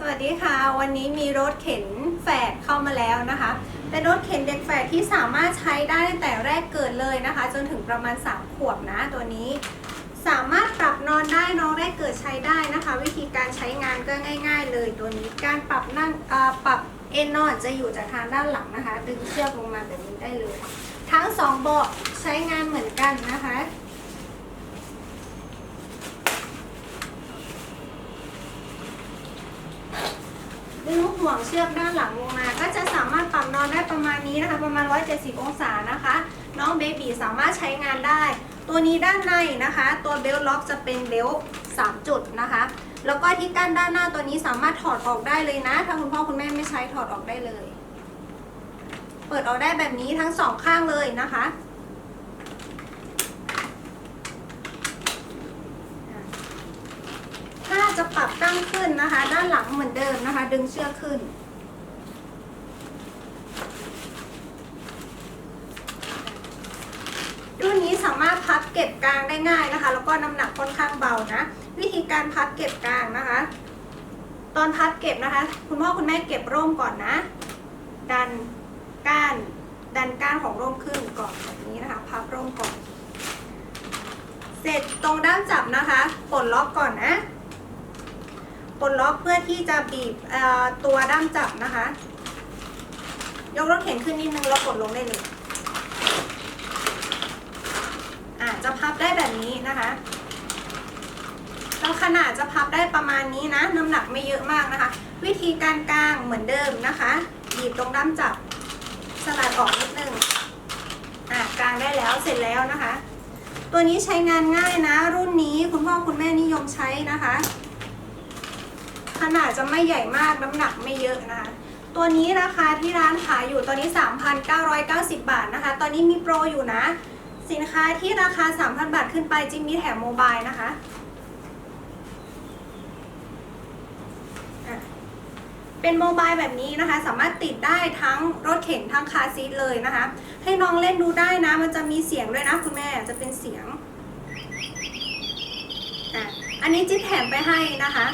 สวัสดีค่ะ วันนี้มีรถเข็นแฝดเข้ามาแล้วนะคะ เป็นรถเข็นเด็กแฝดที่สามารถใช้ได้ตั้งแต่แรกเกิดเลยนะคะ จนถึงประมาณ 3 ขวบนะตัวนี้ สามารถปรับนอนได้น้องแรกเกิดใช้ได้นะคะ วิธีการใช้งานก็ง่าย ๆ เลยตัวนี้การปรับนั่งปรับเอนนอนจะอยู่จากทางด้านหลังนะคะ ดึงเชือกลงมาแบบนี้ได้เลย ทั้งสองเบาะใช้งานเหมือนกันนะคะ ดึงห่ วงเชือกด้านหลังลงมา ก็จะสามารถปรับนอนได้ประมาณนี้นะคะ ประมาณ 170 องศานะคะ น้องเบบีสามารถใช้งานได้ ตัวนี้ด้านในนะคะ ตัวเบลล็อกจะเป็นเบล3จุดนะคะ แล้วก็ที่กั้นด้านหน้าตัวนี้สามารถถอดออกได้เลยนะ ถ้าคุณพ่อคุณแม่ไม่ใช้ถอดออกได้เลย เปิดออกได้แบบนี้ทั้งสองข้างเลยนะคะ ถ้าจะปรับ ตั้งขึ้นนะคะ ด้านหลังเหมือนเดิมนะคะ ดึงเชือกขึ้น รุ่นนี้สามารถพับเก็บกลางได้ง่ายนะคะ แล้วก็น้ำหนักค่อนข้างเบานะวิธีการพับเก็บกลางนะคะ ตอนพับเก็บนะคะ คุณพ่อคุณแม่เก็บร่มก่อนนะ ดันก้านดันก้านของร่มขึ้นก่อนแบบนี้นะคะ พับร่มก่อน เสร็จตรงด้ามจับนะคะปลดล็อกก่อนนะ ปลดล็อกเพื่อที่จะบีบตัวด้ามจับนะคะ ยกรถเข็นขึ้นนิดนึงแล้วกดลงได้เลยอะจะพับได้แบบนี้นะคะแล้วขนาดจะพับได้ประมาณนี้นะ น้ำหนักไม่เยอะมากนะคะ วิธีการกางเหมือนเดิมนะคะบีบตรงด้ามจับสลัดออกนิดนึงอะกางได้แล้วเสร็จแล้วนะคะ ตัวนี้ใช้งานง่ายนะ รุ่นนี้คุณพ่อคุณแม่นิยมใช้นะคะ ขนาดจะไม่ใหญ่มากน้ำหนักไม่เยอะนะคะตัวนี้ราคาที่ร้านขายอยู่ตอนนี้ 3,990 บาทนะคะ ตอนนี้มีโปรอยู่นะ สินค้าที่ราคา 3,000 บาทขึ้นไปจิมมีแถมโมบายนะคะเป็นโมบายแบบนี้นะคะ สามารถติดได้ทั้งรถเข็นทั้งคาซีทเลยนะคะ ให้น้องเล่นดูได้นะ มันจะมีเสียงด้วยนะคุณแม่จะเป็นเสียง อันนี้จิ๊บแถมไปให้นะคะ